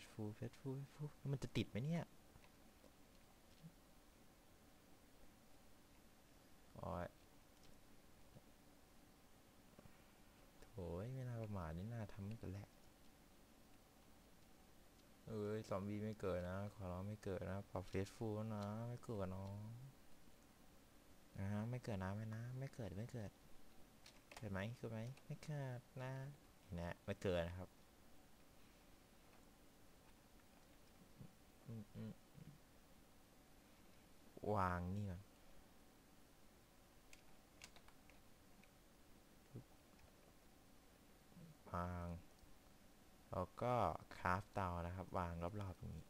สฟูเฟสฟูเฟสฟูมันจะติดไหมเนี่ยโอ้ยโถ่ไม่น่าประมาทนี่น่าทำตั้งแต่แรกเอ้ยซอมบี้ไม่เกิดนะ ขอร้องไม่เกิดนะปรับเฟสฟูนะ ไม่เกิดน้องนะฮะไม่เกิดนะไม่นะ ไม่เกิดไม่เกิด เกิดไหมเกิดไหมไม่เกิดนะนะไม่เกิดนะครับอืมอืม วางนี่ก่อนวางแล้วก็คราฟเตานะครับ วางรอบๆอย่างนี้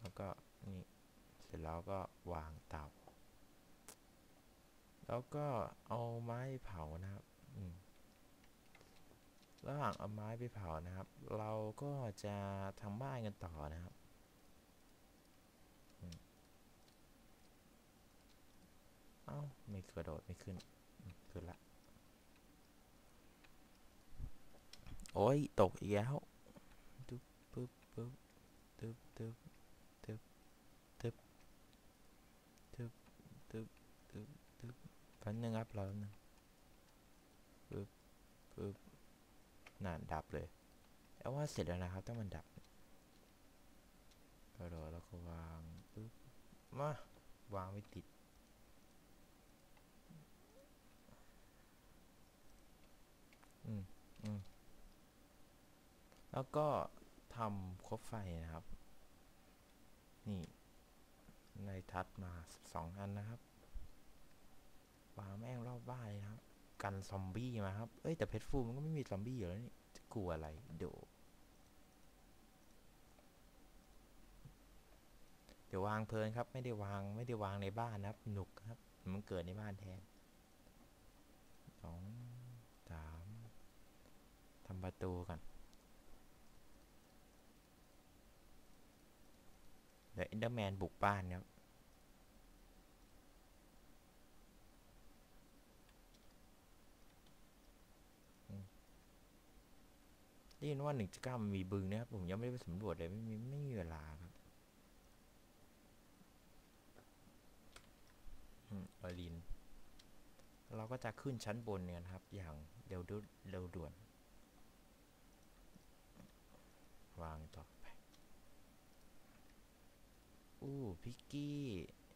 แล้วก็นี่เสร็จแล้วก็วางเตาแล้วก็เอาไม้เผานะครับ อืม ระหว่างเอาไม้ไปเผานะครับ เราก็จะทำบ้านกันต่อนะครับเอ้าไม่กระโดดไม่ขึ้นอืมขึ้นละ โอ้ย ตกอีกแล้วตึ๊บปึ๊บปึ๊บตึ๊บตึ๊บตึ๊บตึ๊บตึ๊บตึ๊บตึ๊บตึ๊บแป๊บนึงครับรอแป๊บนึงปึ๊บปึ๊บ น่าดับเลยแต่ว่าเสร็จแล้วนะครับ ถ้ามันดับกระโดดแล้วก็วางปึ๊บมาวางไม่ติด อืมอืมแล้วก็ทำครบไฟนะครับ นี่ในทัดมาสองอันนะครับ วางแม่งรอบบ้านเลยนะครับ กันซอมบี้มาครับ เอ้ยแต่เพชรฟูมันก็ไม่มีซอมบี้อยู่แล้วนี่ จะกลัวอะไรเดี๋ยวเดี๋ยววางเพลินครับ ไม่ได้วางไม่ได้วางในบ้านนะครับ หนุกครับ มันเกิดในบ้านแทนสองสามทำประตูกันเดี๋ยวเอนเดอร์แมนบุกบ้านครับ ได้ยินว่าหนึ่งจุดเก้ามันมีบึงนะครับ ผมยังไม่ได้ไปสำรวจเลยไม่มีไม่มีเวลาครับอืมอลิน เราก็จะขึ้นชั้นบนเนี่ยครับ อย่างเร็วดุเร็วด่วน วางต่อไป อู้พิกกี้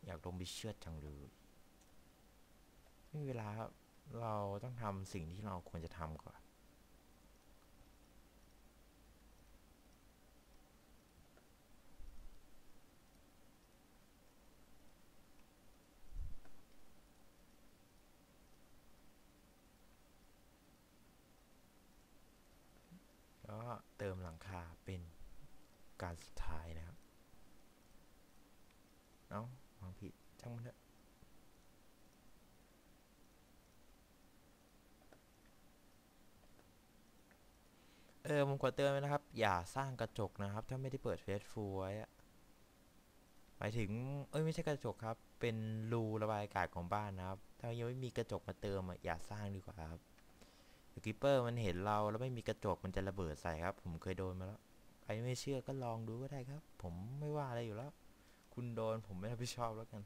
อยากลงไปเชือดจังเลยไม่มีเวลาครับ เราต้องทำสิ่งที่เราควรจะทำก่อน แล้วก็เติมหลังคา เป็นการสุดท้ายนะครับ เอ้าวางผิดช่างมันเถอะเออผมขอเตือนไว้นะครับ อย่าสร้างกระจกนะครับ ถ้าไม่ได้เปิดเฟซฟูไว้หมายถึง เอ้ยไม่ใช่กระจกครับ เป็นรูระบายอากาศของบ้านนะครับ ถ้ายังไม่มีกระจกมาเติมอย่าสร้างดีกว่าครับกิปเปอร์มันเห็นเราแล้วไม่มีกระจกมันจะระเบิดใส่ครับ ผมเคยโดนมาแล้ว รไม่เชื่อก็ลองดูก็ได้ครับ ผมไม่ว่าอะไรอยู่แล้ว คุณโดนผมไม่รับผิดชอบแล้วกัน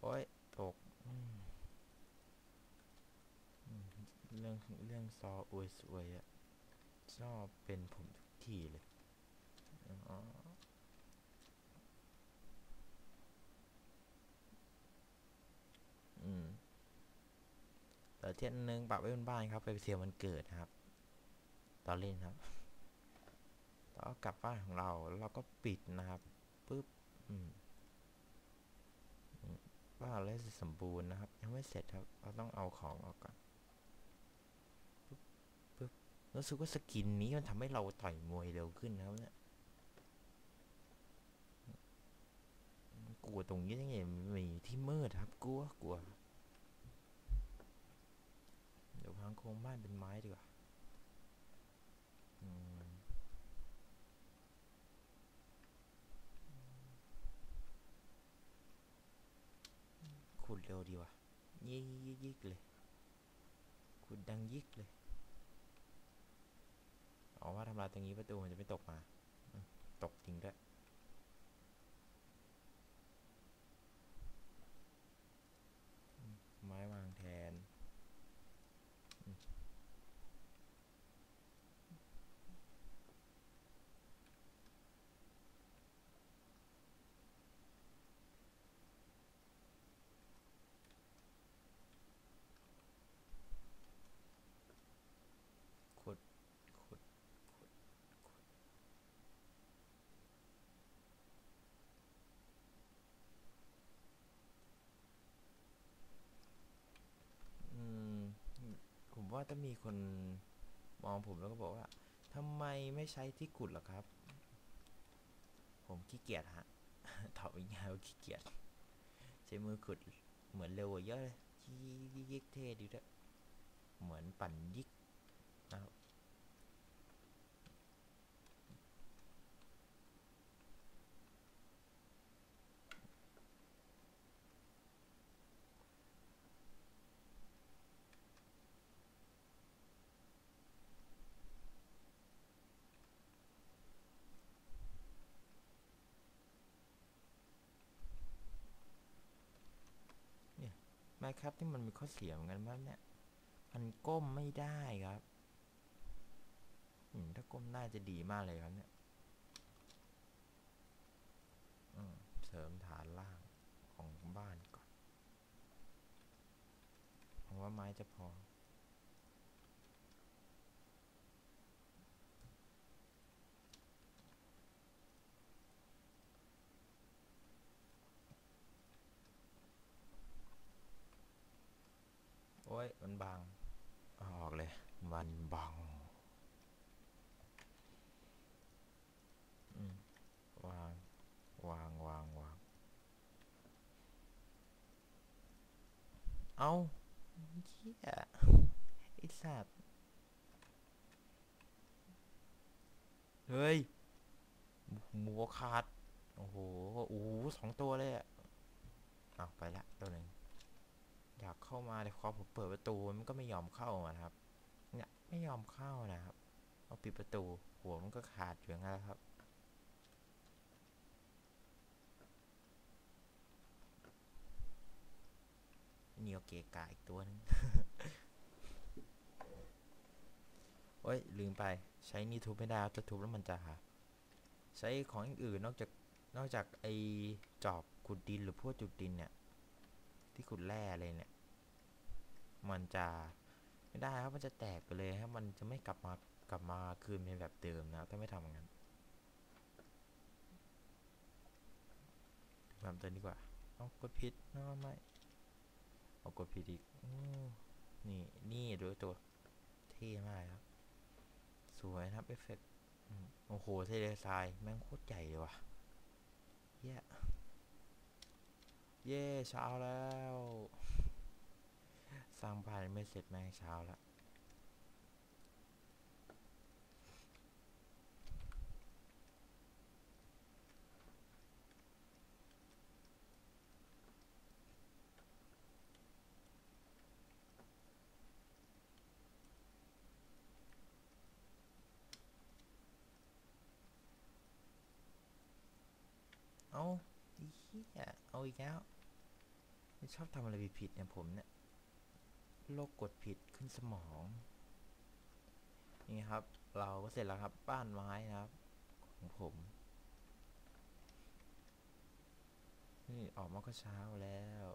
โอ้ยตกเรื่องเรื่องซออวยสวยอะชอบเป็นผมทุกทีเลยอ๋อมแต่ เทียนนึงปรับไว้บนบ้านครับไปเสียวันเกิดนะครับ ตอนเล่นครับแล้วก็กลับบ้านของเราแล้วเราก็ปิดนะครับปุ๊บบ้านเราเสร็จสมบูรณ์นะครับ ยังไม่เสร็จครับ เราต้องเอาของออกก่อนปึ๊บปึ๊บรู้สึกว่าสกินนี้มันทำให้เราต่อยมวยเร็วขึ้นนะครับเนี่ยกลัวตรงนี้ยังไงมีที่มืดครับ กลัวกลัว เดี๋ยวพัง โครงบ้านเป็นไม้ดีกว่าอืมเร็วดีว่ะยิกยิกยิกเลยขุดดังยิกเลยเอาว่าทำลายตรงนี้ประตูมันจะไม่ตกมา ตกจริงด้วยอืมไม้วางแทนอืมขุด ขุด ขุด ขุด อืม ผม ว่าถ้ามีคนมองผมแล้วก็บอกว่าทำไมไม่ใช้ที่ขุดหรอครับ ผมขี้เกียจฮะตอบง่ายว่าขี้เกียจใช้มือขุดเหมือนเร็วกว่าเยอะเลยยิกยิกเท่ดีด้วยเหมือนปั่นยิกนะครับ ไมครับ ที่มันมีข้อเสียเหมือนกันว่าเนี่ยมันก้มไม่ได้ครับถ้าก้มได้จะดีมากเลยครับเนี่ยเสริมฐานล่างของบ้านก่อนผมว่าไม้จะพอ โอ้ ยมันบังออกเลย มันบังวาง วาง วาง วาง เอาเหี้ยไอ้สัตว์เฮ้ย หมูขาด โอ้โห โอ้โหสองตัวเลยอะ เอาไปละตัวหนึ่ง เข้ามาแต่พอผมเปิดประตูมันก็ไม่ยอมเข้ามานะครับ เนี่ยไม่ยอมเข้านะครับเอาปิดประตูหัวมันก็ขาดอยู่อย่างนั้นแหละครับนี่โอเกะกาอีกตัวหนึงโอ้ยลืมไปใช้นี่ทุบไม่ได้ครับจะทุบแล้วมันจะใช้ของอย่างอื่นนอกจากนอกจากไอจอบขุดดินหรือพวกจุดดินเนี่ย ที่ขุดแร่อะไรเนี่ย มันจะไม่ได้ครับมันจะแตกไปเลยครับมันจะไม่กลับมากลับมาคืนเป็นแบบเดิมนะถ้าไม่ทำอย่างนั้นทำตัวนี้ดีกว่าเอากดผิดเนาะไม่เอากดผิดอีกอนี่นี่ดูตัวเท่มากครับสวยนะครับเอฟเฟกต์โอ้โหเทเลทรายแม่งโคตรใหญ่เลยว่ะเย้เย่เช้าแล้ว สร้างบ้านไม่เสร็จแม่งเช้าแล้วเอาเหี้ยเอาอีกแล้วไม่ชอบทำอะไรผิดเนี่ยผมเนี่ย โรคกดผิดขึ้นสมอง นี่ครับ เราก็เสร็จแล้วครับ บ้านไม้นะครับ ของผม นี่ออกมาก็เช้าแล้ว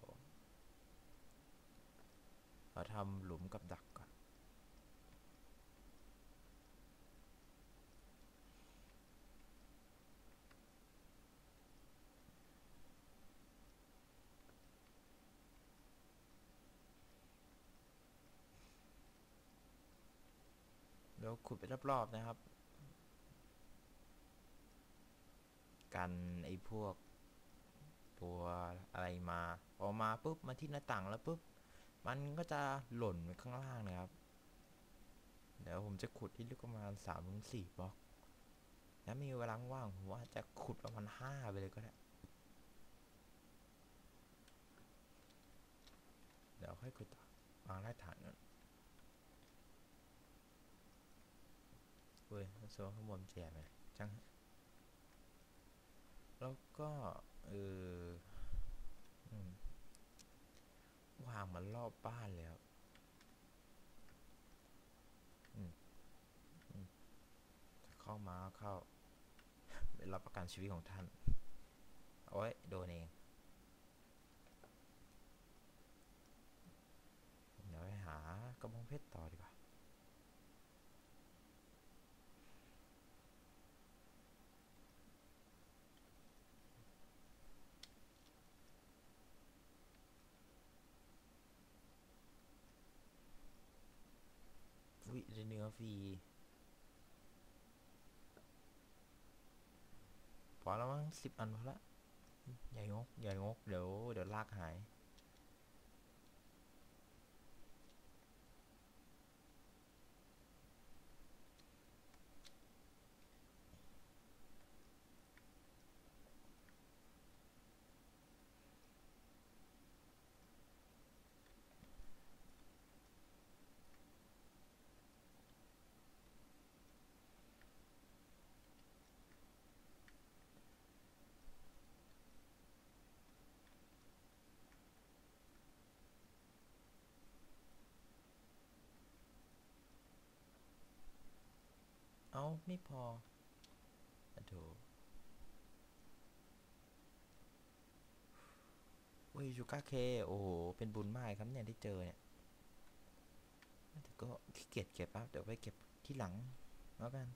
เราทำหลุมกับดักก่อน เดี๋ยว ขุดไปรอบๆนะครับ กันไอ้พวก ตัวอะไรมาออกมาปุ๊บมาที่หน้าต่างแล้วปุ๊บมันก็จะหล่นไปข้างล่างนะครับ เดี๋ยวผมจะขุดที่ลึกประมาณสามถึงสี่บล็อกแล้วมีเวลาว่างผมว่าจะขุดประมาณห้าไปเลยก็ได้ เดี๋ยวค่อยคุยต่อวางรากฐานก่อน เว้ยโซนข้างบนแจกไหมจัง แล้วก็เออวางมันรอบบ้านแล้วเข้ามาเข้าเป็นรับประกันชีวิตของท่าน โอ้ย โดนเอง เดี๋ยวไปหากระบองเพชรต่อดีกว่า วิได้เนื้อ ฟรีพอแล้วมั้งสิบอันพอละใหญ่งกใหญ่งกเดี๋ยวเดี๋ยวลากหาย ไม่พออะโถเว้ยชูก้าเค โอ้โห เป็นบุญมากครับเนี่ยที่เจอเนี่ย แต่ก็ขี้เกียจเก็บครับเดี๋ยวไปเก็บที่หลังแล้วกัน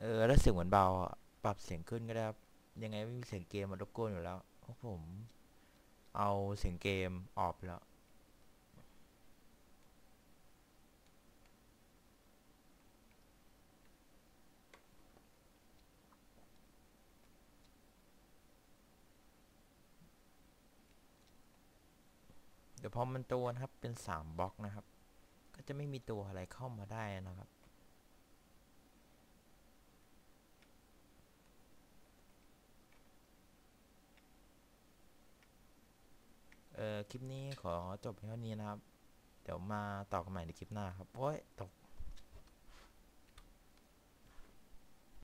เออ แล้วเสียงเหมือนเบาอะ ปรับเสียงขึ้นก็ได้ครับ ยังไงไม่มีเสียงเกมมารบกวนอยู่แล้วเพราะผม เอาเสียงเกมออกแล้ว เดี๋ยวพอมันตัวนะครับเป็นสามบล็อกนะครับ ก็จะไม่มีตัวอะไรเข้ามาได้นะครับ เอ่อคลิปนี้ขอจบเท่านี้นะครับ เดี๋ยวมาต่อกันใหม่ในคลิปหน้าครับโอ้ยตก